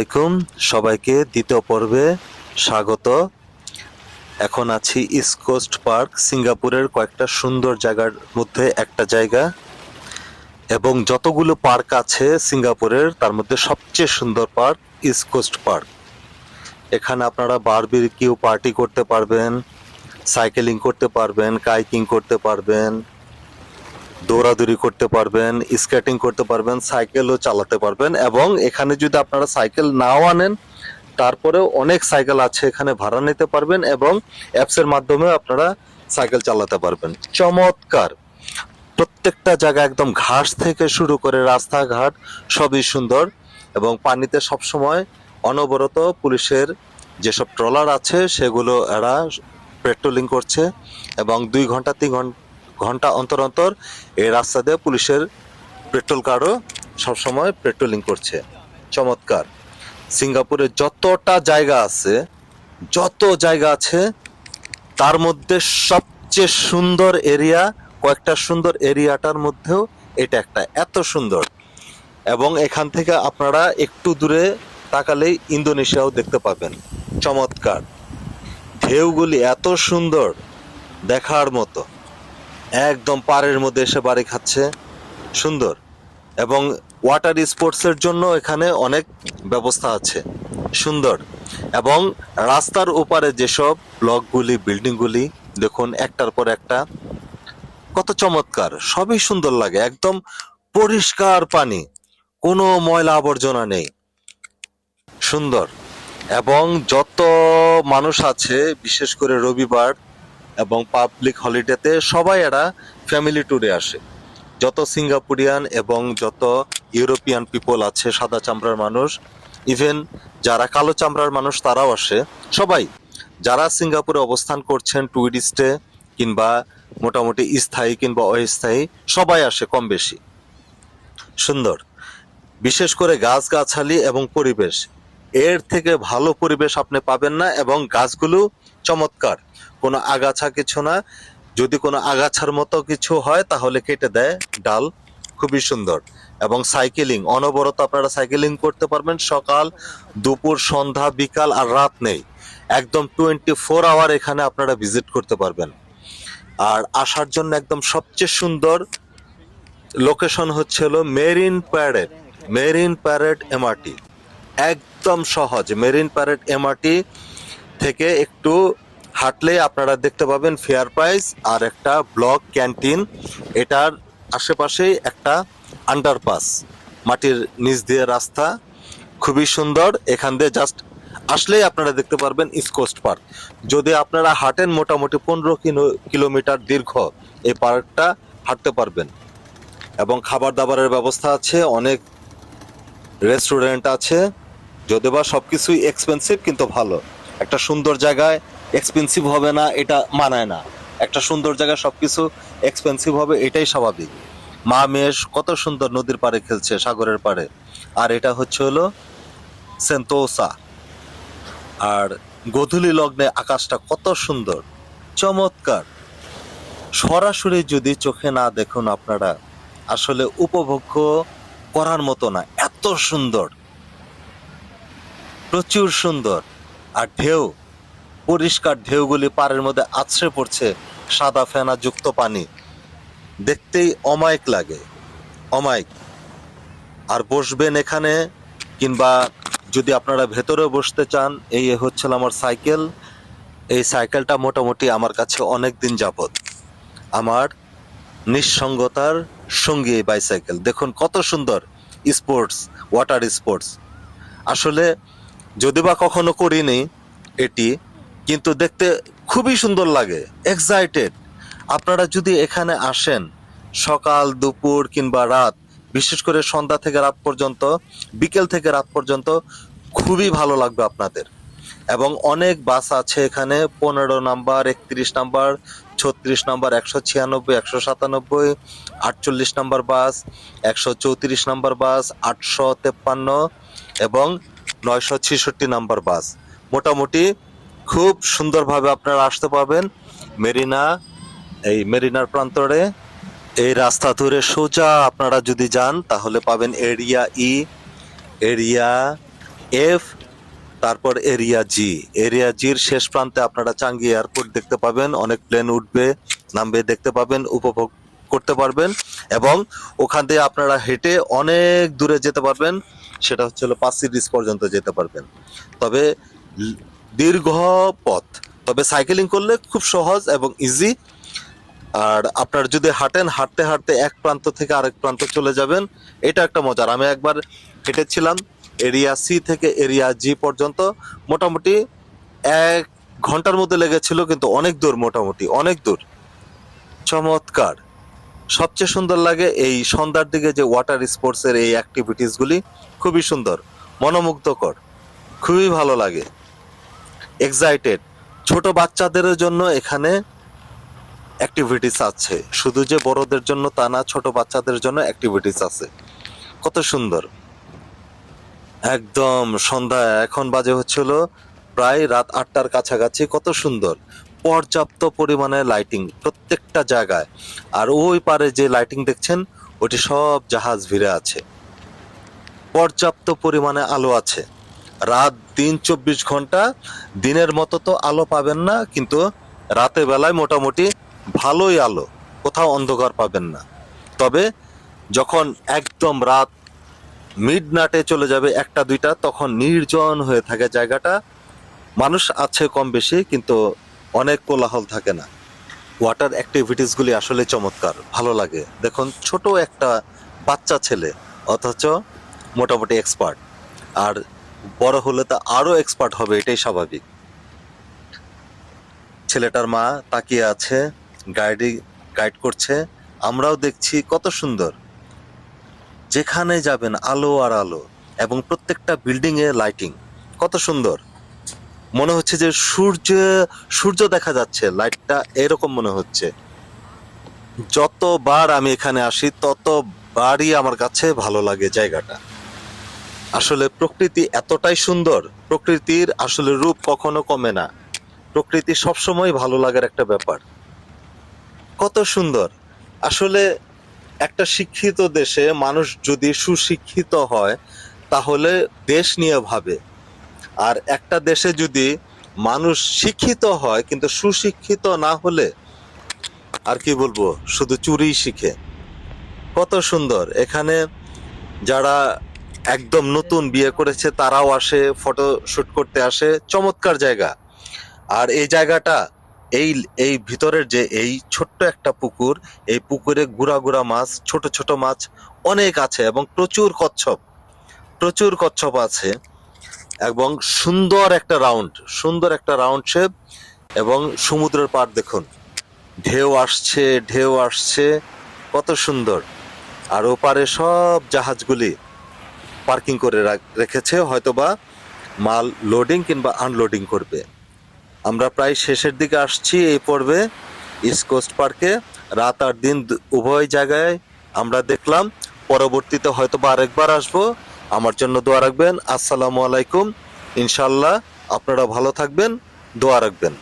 আলাইকুম। সবাইকে দ্বিতীয় পর্বে স্বাগত। এখন আছি ইস্ট কোস্ট পার্ক সিঙ্গাপুরের কয়েকটা সুন্দর জায়গার মধ্যে একটা জায়গা। এবং যতগুলো পার্ক আছে সিঙ্গাপুরের, তার মধ্যে সবচেয়ে সুন্দর পার্ক ইস্ট কোস্ট পার্ক এখানে আপনারা বারবিকিউ পার্টি করতে পারবেন, সাইকেলিং করতে পারবেন, কাইকিং করতে পারবেন। দৌড়াদৌড়ি করতে পারবেন স্কেটিং করতে পারবেন সাইকেলও চালাতে পারবেন এবং এখানে যদি আপনারা সাইকেল নাও আনেন, তারপরেও অনেক সাইকেল আছে এখানে ভাড়া নিতে পারবেন এবং অ্যাপসের মাধ্যমে আপনারা সাইকেল চালাতে পারবেন। চমৎকার! প্রত্যেকটা জায়গা একদম ঘাস থেকে শুরু করে রাস্তাঘাট সবই সুন্দর এবং পানিতে সবসময় অনবরত পুলিশের যেসব ট্রলার আছে, সেগুলো এরা পেট্রোলিং করছে এবং দুই ঘণ্টা, তিন ঘণ্টা ঘণ্টা অন্তর অন্তর এই রাস্তা দিয়ে পুলিশের পেট্রোল কারও সবসময় পেট্রোলিং করছে। চমৎকার। সিঙ্গাপুরে যতটা জায়গা আছে, যত জায়গা আছে, তার মধ্যে সবচেয়ে সুন্দর এরিয়া, কয়েকটা সুন্দর এরিয়াটার মধ্যেও এটা একটা, এত সুন্দর। এবং এখান থেকে আপনারা একটু দূরে তাকালেই ইন্দোনেশিয়াও দেখতে পাবেন। চমৎকার। ঢেউগুলি এত সুন্দর দেখার মতো। একদম পাড়ের মধ্যে এসে বাড়ি খাচ্ছে। সুন্দর। এবং ওয়াটার স্পোর্টসের জন্য এখানে অনেক ব্যবস্থা আছে। সুন্দর। এবং রাস্তার ওপারে যেসব ব্লকগুলি বিল্ডিংগুলি দেখুন একটার পর একটা, কত চমৎকার, সবই সুন্দর লাগে। একদম পরিষ্কার পানি, কোনো ময়লা আবর্জনা নেই। সুন্দর। এবং যত মানুষ আছে, বিশেষ করে রবিবার এবং পাবলিক হলিডেতে সবাই এরা ফ্যামিলি ট্যুরে আসে। যত সিঙ্গাপুরিয়ান এবং যত ইউরোপিয়ান পিপল আছে, সাদা চামড়ার মানুষ ইভেন যারা কালো চামড়ার মানুষ তারাও আসে। সবাই, যারা সিঙ্গাপুরে অবস্থান করছেন টুরিস্টে কিংবা মোটামুটি স্থায়ী কিংবা অস্থায়ী, সবাই আসে কম বেশি। সুন্দর। বিশেষ করে গাছগাছালি এবং পরিবেশ। এর থেকে ভালো পরিবেশ আপনি পাবেন না এবং গাছগুলো চমৎকার। কোনো আগাছা কিছু না। যদি কোনো আগাছার মতো কিছু হয়, তাহলে কেটে দেয় ডাল। খুবই সুন্দর। এবং সাইকেলিং, অনবরত আপনারা সাইকেলিং করতে পারবেন। সকাল, দুপুর, সন্ধ্যা, বিকাল আর রাত নেই। একদম টোয়েন্টি ফোর আওয়ার এখানে আপনারা ভিজিট করতে পারবেন। আর আসার জন্য একদম সবচেয়ে সুন্দর লোকেশন হচ্ছে হলো Marine Parade. Marine Parade MRT একদম সহজ। মেরিন প্যারেড এমআরটি থেকে একটু হাঁটলে আপনারা দেখতে পাবেন ফেয়ার প্রাইস আর একটা ব্লক ক্যান্টিন এটার আশেপাশেই একটা আন্ডারপাস মাটির নিচ দিয়ে রাস্তা। খুবই সুন্দর। এখান দিয়ে জাস্ট আসলেই আপনারা দেখতে পারবেন ইস্ট পার্ক যদি আপনারা হাঁটেন মোটামুটি পনেরো কিলোমিটার দীর্ঘ এই পার্কটা, হাঁটতে পারবেন। এবং খাবার দাবারের ব্যবস্থা আছে, অনেক রেস্টুরেন্ট আছে। যদিও বা সব কিছুই এক্সপেন্সিভ কিন্তু ভালো। একটা সুন্দর জায়গায় এক্সপেন্সিভ হবে না, এটা মানায় না। একটা সুন্দর জায়গায় সব কিছু এক্সপেন্সিভ হবে, এটাই স্বাভাবিক। মা মেয়ে কত সুন্দর নদীর পাড়ে খেলছে, সাগরের পাড়ে। আর এটা হচ্ছে হলো সেন্তোসা। আর গধূলি লগ্নে আকাশটা কত সুন্দর, চমৎকার। সরাসরি যদি চোখে না দেখুন আপনারা, আসলে উপভোগ্য করার মতো না, এত সুন্দর। প্রচুর সুন্দর। আর ঢেউ, পরিষ্কার ঢেউগুলি পাড়ের মধ্যে আছড়ে পড়ছে সাদা ফেনা যুক্ত পানি। দেখতেই অমায়িক লাগে, অমায়িক। আর বসবেন এখানে, কিংবা যদি আপনারা ভেতরে বসতে চান, এই হচ্ছে আমার সাইকেল। এই সাইকেলটা মোটামুটি আমার কাছে অনেক দিন যাবত আমার নিঃসঙ্গতার সঙ্গী এই বাইসাইকেল। দেখুন কত সুন্দর স্পোর্টস, ওয়াটার স্পোর্টস। আসলে যদি বা কখনো করিনি এটি, কিন্তু দেখতে খুবই সুন্দর লাগে এক্সাইটেড আপনারা যদি এখানে আসেন, সকাল, দুপুর কিংবা রাত, বিশেষ করে সন্ধ্যা থেকে রাত পর্যন্ত, বিকেল থেকে রাত পর্যন্ত, খুবই ভালো লাগবে আপনাদের। এবং অনেক বাস আছে এখানে, পনেরো নাম্বার, একত্রিশ নাম্বার, ছত্রিশ নাম্বার, একশো ছিয়ানব্বই, একশো সাতানব্বই, আটচল্লিশ নাম্বার বাস, একশো চৌত্রিশ নাম্বার বাস, আটশো তেপ্পান্ন, এবং নয়শো ছেষট্টি নাম্বার বাস। মোটামুটি খুব সুন্দরভাবে আপনারা আসতে পারবেন। মেরিনা, এই মেরিনার প্রান্তরে। এই রাস্তা ধরে সোজা আপনারা যদি যান, তাহলে পাবেন এরিয়া ই এরিয়া এফ তারপর এরিয়া জি এরিয়া জির শেষ প্রান্তে আপনারা চাঙ্গি এয়ারপোর্ট দেখতে পাবেন। অনেক প্লেন উঠবে, নামবে, দেখতে পাবেন। উপভোগ করতে পারবেন এবং ওখান থেকে আপনারা হেঁটে অনেক দূরে যেতে পারবেন। সেটা হচ্ছে হলো পাঁচ সিরিজ পর্যন্ত যেতে পারবেন। তবে দীর্ঘ পথ। তবে সাইকেলিং করলে খুব সহজ এবং ইজি আর আপনার যদি হাঁটেন, হাঁটতে হাঁটতে এক প্রান্ত থেকে আরেক প্রান্ত চলে যাবেন, এটা একটা মজার। আমি একবার হেঁটেছিলাম এরিয়া সি থেকে এরিয়া জি পর্যন্ত। মোটামুটি এক ঘণ্টার মধ্যে লেগেছিল, কিন্তু অনেক দূর মোটামুটি, অনেক দূর। চমৎকার। সবচেয়ে সুন্দর লাগে এই সন্ধ্যার দিকে যে ওয়াটার স্পোর্টসের এই অ্যাক্টিভিটিসগুলি খুবই সুন্দর, মনোমুগ্ধকর, খুবই ভালো লাগে এক্সাইটেড ছোট বাচ্চাদের জন্য এখানে অ্যাক্টিভিটিস আছে, শুধু যে বড়দের জন্য তা না, ছোট বাচ্চাদের জন্য অ্যাক্টিভিটিস আছে। কত সুন্দর। একদম সন্ধ্যা, এখন বাজে হচ্ছিল প্রায় রাত আটটার কাছাকাছি, কত সুন্দর। পর্যাপ্ত পরিমাণে লাইটিং প্রত্যেকটা জায়গায়। আর ওই পারে যে লাইটিং দেখছেন ওটি সব জাহাজ ভিড়ে আছে। পর্যাপ্ত পরিমাণে আলো আছে। রাত দিন চব্বিশ ঘণ্টা, দিনের মতো তো আলো পাবেন না, কিন্তু রাতে বেলায় মোটামুটি ভালোই আলো, কোথাও অন্ধকার পাবেন না। তবে যখন একদম রাত মিড নাটে চলে যাবে একটা দুইটা, তখন নির্জন হয়ে থাকে জায়গাটা। মানুষ আছে কম বেশি, কিন্তু অনেক কোলাহল থাকে না। ওয়াটার অ্যাক্টিভিটিসগুলি আসলে চমৎকার, ভালো লাগে। দেখুন, ছোট একটা বাচ্চা ছেলে, অথচ মোটামুটি এক্সপার্ট আর বড় হলে তা আরও এক্সপার্ট হবে, এটাই স্বাভাবিক। ছেলেটার মা তাকিয়ে আছে গাইডি গাইড করছে। আমরাও দেখছি কত সুন্দর। যেখানে যাবেন আলো আর আলো, এবং প্রত্যেকটা বিল্ডিং এ লাইটিং কত সুন্দর। মনে হচ্ছে যে সূর্য সূর্য দেখা যাচ্ছে লাইটটা এরকম মনে হচ্ছে। যতবার আমি এখানে আসি, ততবারই আমার কাছে ভালো লাগে জায়গাটা। আসলে প্রকৃতি এতটাই সুন্দর, প্রকৃতির আসলে রূপ কখনো কমে না। প্রকৃতি সবসময় ভালো লাগার একটা ব্যাপার। কত সুন্দর। আসলে একটা শিক্ষিত দেশে মানুষ যদি সুশিক্ষিত হয়, তাহলে দেশ নিয়ে ভাবে। আর একটা দেশে যদি মানুষ শিক্ষিত হয়, কিন্তু সুশিক্ষিত না হলে আর কি বলব, শুধু চুরি শিখে। কত সুন্দর। এখানে যারা একদম নতুন বিয়ে করেছে, তারাও আসে ফটো শুট করতে আসে। চমৎকার জায়গা। আর এই জায়গাটা, এই এই ভিতরের যে এই ছোট্ট একটা পুকুর, এই পুকুরে গুড়া গুড়া মাছ, ছোট ছোট মাছ অনেক আছে এবং প্রচুর কচ্ছপ। প্রচুর কচ্ছপ আছে। এবং সুন্দর একটা রাউন্ড, সুন্দর একটা রাউন্ড শেপ এবং সমুদ্রের পাড় দেখুন। ঢেউ আসছে ঢেউ আসছে, কত সুন্দর। আর ওপারে সব জাহাজগুলি পার্কিং করে রাখ- রেখেছে, হয়তোবা মাল লোডিং কিংবা আনলোডিং করবে। আমরা প্রায় শেষের দিকে আসছি এই পর্বে ইস্ট কোস্ট পার্কে। রাত আর দিন উভয় জায়গায় আমরা দেখলাম। পরবর্তীতে হয়তো বা আরেকবার আসব। আমার জন্য দোয়া রাখবেন। আসসালামু আলাইকুম। ইনশাল্লাহ আপনারা ভালো থাকবেন দোয়া রাখবেন।